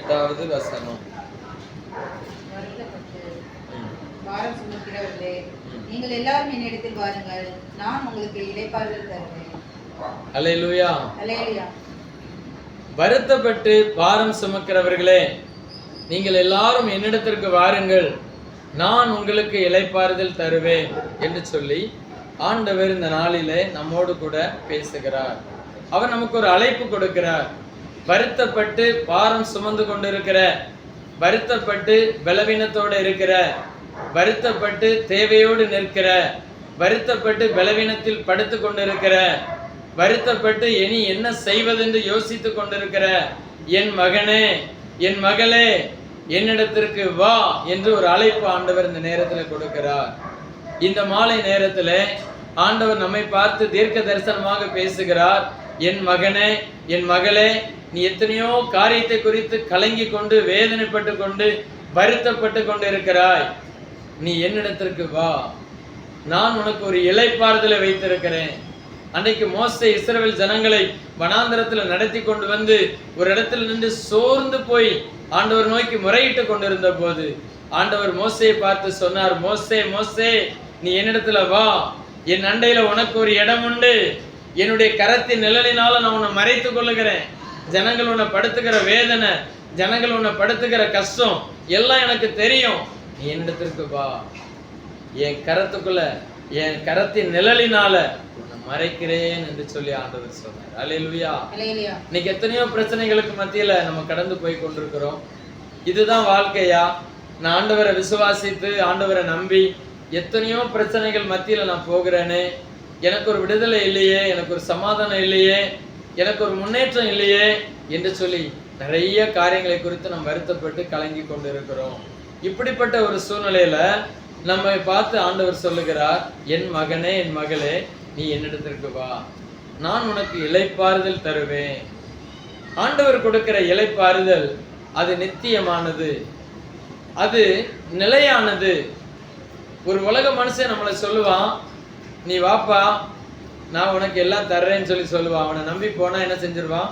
எட்டாவது வசனம். பாரம் சுமக்கிறவர்களே. நீங்கள் எல்லாரும் என்னிடத்தில் வாருங்கள். நான் உங்களுக்கு இளைப்பாறுதல் தருவேன். வருத்தப்பட்டு பாரம் சுமக்கிறவர்களே நீங்கள் எல்லாரும் என்னிடத்திற்கு வாருங்கள். நான் உங்களுக்கு இளைப்பாறுதல் தருவேன் என்று சொல்லி ஆண்டவர் இந்த நாளிலே நம்மோடு கூட பேசுகிறார். அவர் நமக்கு ஒரு அழைப்பு கொடுக்கிறார். வருத்தப்பட்டு பாரம் சுமந்து கொண்டிருக்கிற வருத்தப்பட்டு பலவீனத்தோடு இருக்கிற வருத்தப்பட்டு தேவையோடு நிற்கிற வருத்தப்பட்டு பலவீனத்தில் படுத்து கொண்டிருக்கிற வருத்தப்பட்டு இனி என்ன செய்வதென்று யோசித்து கொண்டிருக்கிற என் மகனே என் மகளே என்னிடத்திற்கு வா என்று ஒரு அழைப்பு ஆண்டவர் இந்த நேரத்தில் கொடுக்கிறார். இந்த மாலை நேரத்தில் ஆண்டவர் நம்மை பார்த்து தீர்க்க தரிசனமாக பேசுகிறார். என் மகனே என் மகளே நீ எத்தனையோ காரியத்தை குறித்து கலங்கி கொண்டு வேதனைப்பட்டு கொண்டு வருத்தப்பட்டு கொண்டு இருக்கிறாய் நீ என்னிடத்திற்கு வா. நான் உனக்கு ஒரு இலைப்பாறுதலை வைத்திருக்கிறேன். அன்றைக்கு மோசை இஸ்ரவேல் ஜனங்களை வனாந்தரத்துல நடத்தி கொண்டு வந்து ஒரு இடத்துல நின்று சோர்ந்து போய் ஆண்டவர் நோக்கி முறையிட்டு கொண்டிருந்த போது ஆண்டவர் மோசையை பார்த்து சொன்னார் மோசே மோசே நீ என்னிடத்துல வா. என் அண்டையில உனக்கு ஒரு இடம் உண்டு. என்னுடைய கரத்தின் நிழலினால நான் உன்னை மறைத்து கொள்ளுகிறேன். ஜனங்கள் உன்னை படுத்துகிற வேதனை ஜனங்கள் உன்னை படுத்துகிற கஷ்டம் எல்லாம் எனக்கு தெரியும். நீ என்னிடத்திற்கு வா. என் கரத்துக்குள்ள என் கரத்தின் நிழலினால உன்னை மறைக்கிறேன் என்று சொல்லி ஆண்டவர் சொன்னார். அல்லேலூயா அலேலியா இன்னைக்கு எத்தனையோ பிரச்சனைகளுக்கு மத்தியில நம்ம கடந்து போய் கொண்டிருக்கிறோம். இதுதான் வாழ்க்கையா? நான் ஆண்டவரை விசுவாசித்து ஆண்டவரை நம்பி எத்தனையோ பிரச்சனைகள் மத்தியில நான் போகிறேனே. எனக்கு ஒரு விடுதலை இல்லையே எனக்கு ஒரு சமாதானம் இல்லையே. எனக்கு ஒரு முன்னேற்றம் இல்லையே என்று சொல்லி நிறைய காரியங்களை குறித்து நாம் வருத்தப்பட்டு கலங்கி கொண்டிருக்கிறோம். இப்படிப்பட்ட ஒரு சூழ்நிலையில நம்மை பார்த்து ஆண்டவர் சொல்லுகிறார் என் மகனே என் மகளே நீ என்னிடத்திற்கு வா. நான் உனக்கு இலைப்பாறுதல் தருவேன். ஆண்டவர் கொடுக்கிற இலைப்பாறுதல் அது நித்தியமானது. அது நிலையானது. ஒரு உலக மனுஷன் நம்மளை சொல்லுவான் நீ வாப்பா நான் உனக்கு எல்லாம் தர்றேன்னு சொல்லி சொல்லுவான் அவனை நம்பி போனால் என்ன செஞ்சிருவான்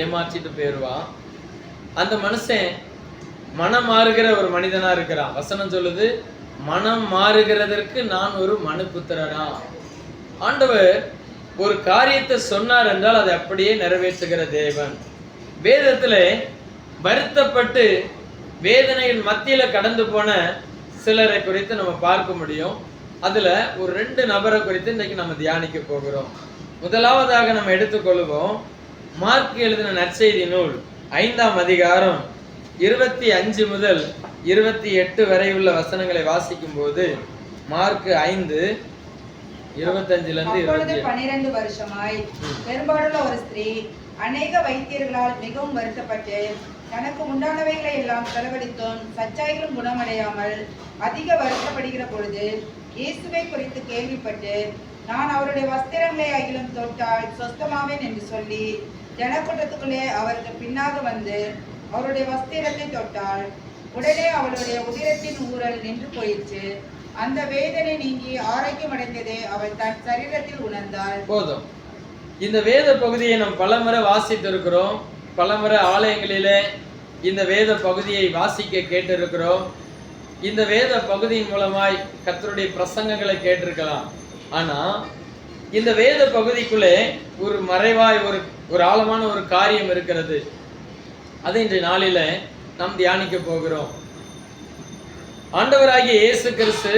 ஏமாற்றிட்டு போயிடுவான் அந்த மனுஷன் மனம் மாறுகிற ஒரு மனிதனாக இருக்கிறான். வசனம் சொல்லுது மனம் மாறுகிறதற்கு நான் ஒரு மனுபுத்திரனா? ஆண்டவர் ஒரு காரியத்தை சொன்னார் என்றால் அதை அப்படியே நிறைவேற்றுகிற தேவன். வேதத்தில் வருத்தப்பட்டு வேதனையின் மத்தியில் கடந்து போன சிலரை குறித்து நம்ம பார்க்க முடியும். அதுல ஒரு ரெண்டு நபரை குறித்து இன்னைக்கு நம்ம தியானிக்க போகிறோம். முதலாவதாக நம்ம எடுத்துக்கொள்வோம் மார்க் எழுதின நற்செய்தி நூல் ஐந்தாம் அதிகாரம் இருபத்தி அஞ்சு முதல் இருபத்தி எட்டு வரை உள்ள வசனங்களை வாசிக்கும் போது மார்க் ஐந்து இருபத்தஞ்சுல இருந்து அப்பொழுது இருபத்தி எட்டு பனிரெண்டு வருஷமாய் பெரும்பாலுள்ள ஒரு ஸ்திரீ அநேக வைத்தியர்களால் மிகவும் வருத்தப்பட்டு தனக்கு உண்டானவைகளை எல்லாம் செலவழித்தும் சச்சாய்களும் குணமடையாமல் அதிக வருத்தப்படுகிற பொழுது இயேசுவை குறித்து கேள்விப்பட்டு நான் அவருடைய வஸ்திரங்களை அகிலும் தொட்டால் சொஸ்தமாவேன் என்று சொல்லி ஜனக்கூட்டத்துக்குள்ளே அவருக்கு பின்னாக வந்து அவருடைய வஸ்திரத்தை தொட்டால் உடனே அவளுடைய உதிரத்தின் ஊரல் நின்று போயிற்று. அந்த வேதனை நீங்கி ஆரோக்கியம் அடைந்ததை அவள் தன் சரீரத்தில் உணர்ந்தாள். போதும். இந்த வேத பகுதியை நாம் பலமுறை வாசித்திருக்கிறோம். பலமுறை ஆலயங்களிலே இந்த வேத பகுதியை வாசிக்க கேட்டிருக்கிறோம். இந்த வேத பகுதியின் மூலமாய் கத்தருடைய பிரசங்கங்களை கேட்டிருக்கலாம். ஆனா இந்த வேத பகுதிக்குள்ளே ஒரு மறைவாய் ஒரு ஒரு ஆழமான ஒரு காரியம் இருக்கிறது. அது இன்றைய நாளில நாம் தியானிக்க போகிறோம். ஆண்டவராகிய இயேசு கிறிஸ்து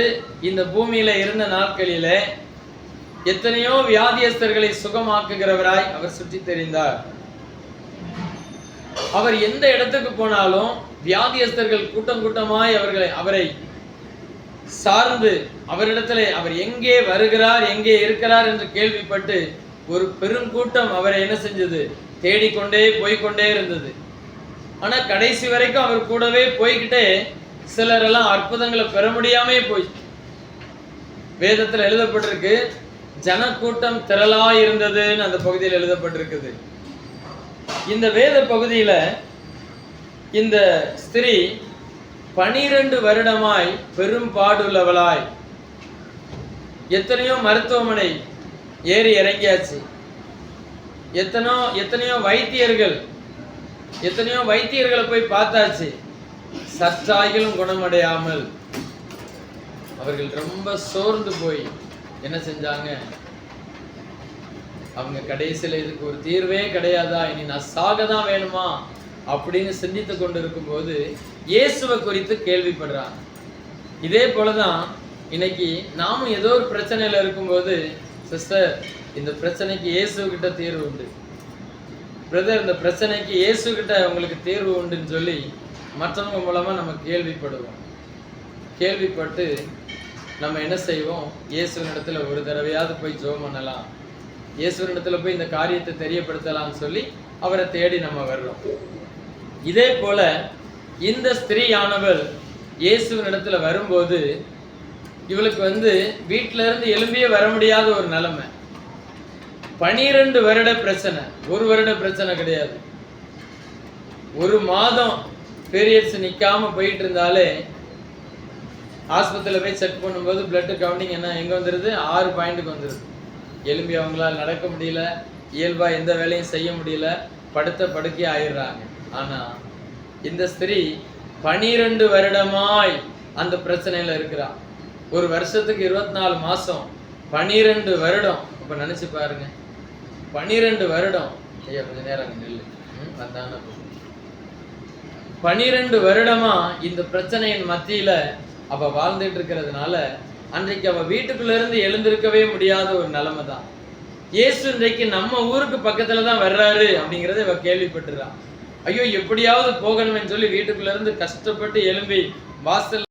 இந்த பூமியில இருந்த நாட்களிலே எத்தனையோ வியாதியஸ்தர்களை சுகமாக்குகிறவராய் அவர் சுற்றி தெரிந்தார். அவர் எந்த இடத்துக்கு போனாலும் வியாதியஸ்தர்கள் கூட்டம் கூட்டமாய் அவர்களை அவரை சார்ந்து அவரிடத்திலே அவர் எங்கே வருகிறார் எங்கே இருக்கிறார் என்று கேள்விப்பட்டு ஒரு பெருங்கூட்டம் அவரை என்ன செஞ்சது? தேடிக்கொண்டே போய்க்கொண்டே இருந்தது. ஆனா கடைசி வரைக்கும் அவர் கூடவே போய்கிட்டே சிலர் எல்லாம் அற்புதங்களை பெற முடியாமே போய் வேதத்துல எழுதப்பட்டிருக்கு ஜனக்கூட்டம் திரளா இருந்ததுன்னு அந்த பகுதியில் எழுதப்பட்டிருக்குது. இந்த வேத பகுதியில இந்த ஸ்திரீ பனிரெண்டு வருடமாய் பெரும் பாடுள்ளவளாய் எத்தனையோ மருத்துவமனை ஏறி இறங்கியாச்சு. எத்தனோ எத்தனையோ வைத்தியர்கள் எத்தனையோ வைத்தியர்களை போய் பார்த்தாச்சு. சற்றாகிலும் குணமடையாமல். அவர்கள் ரொம்ப சோர்ந்து போய் என்ன செஞ்சாங்க? அவங்க கடைசியில் இதுக்கு ஒரு தீர்வே கிடையாதா? இனி நான் சாக தான் வேணுமா? அப்படின்னு சிந்தித்து கொண்டு இருக்கும்போது இயேசுவை குறித்து கேள்விப்படுறாங்க இதே போலதான் இன்னைக்கு நாமும் ஏதோ ஒரு பிரச்சனையில இருக்கும்போது சிஸ்டர் இந்த பிரச்சனைக்கு இயேசு கிட்ட தீர்வு உண்டு. பிரதர் இந்த பிரச்சனைக்கு இயேசு கிட்ட உங்களுக்கு தீர்வு உண்டுன்னு சொல்லி மற்றவங்க மூலமா நம்ம கேள்விப்படுவோம். கேள்விப்பட்டு நம்ம என்ன செய்வோம்? இயேசுவின் இடத்துல ஒரு தடவையாவது போய் ஜோம் பண்ணலாம். இயேசுவின் இடத்துல போய் இந்த காரியத்தை தெரியப்படுத்தலாம்னு சொல்லி அவரை தேடி நம்ம வர்றோம். இதே போல இந்த ஸ்திரீயானவள் இயேசுவின் இடத்துல வரும்போது இவளுக்கு வந்து வீட்ல இருந்து எழும்பியே வர முடியாத ஒரு நிலைமை. பனிரெண்டு வருட பிரச்சனை. ஒரு வருட பிரச்சனை கிடையாது. ஒரு மாதம் பீரியட்ஸ் நிற்காம போயிட்டு இருந்தாலே ஆஸ்பத்திரியில் போய் செக் பண்ணும்போது பிளட்டு கவுண்டிங் என்ன எங்கே வந்துருது? ஆறு பாயிண்ட்டுக்கு வந்துடுது எலும்பி அவங்களால் நடக்க முடியல. இயல்பாக எந்த வேலையும் செய்ய முடியல. படுத்த படுக்கை ஆயிடுறாங்க ஆனா இந்த ஸ்திரீ பனிரெண்டு வருடமாய் அந்த பிரச்சனையில இருக்கிறா. ஒரு வருஷத்துக்கு இருபத்தி நாலு மாசம் பனிரெண்டு வருடம். அப்ப நினைச்சு பாருங்க. பனிரெண்டு வருடம். ஐயா கொஞ்ச நேரம் அங்கே நில்லு. ம், பனிரெண்டு வருடமா இந்த பிரச்சனையின் மத்தியில அவ வாழ்ந்துட்டு இருக்கிறதுனால அன்றைக்கு அவ வீட்டுக்குள்ள இருந்து எழுந்திருக்கவே முடியாத ஒரு நிலைமை தான் இயேசு இன்றைக்கு நம்ம ஊருக்கு பக்கத்துல தான் வர்றாரு அப்படிங்கறத இவ கேள்விப்பட்டுறான் ஐயோ எப்படியாவது போகணும்னு சொல்லி வீட்டுக்குள்ள இருந்து கஷ்டப்பட்டு எழும்பி வாசல்ல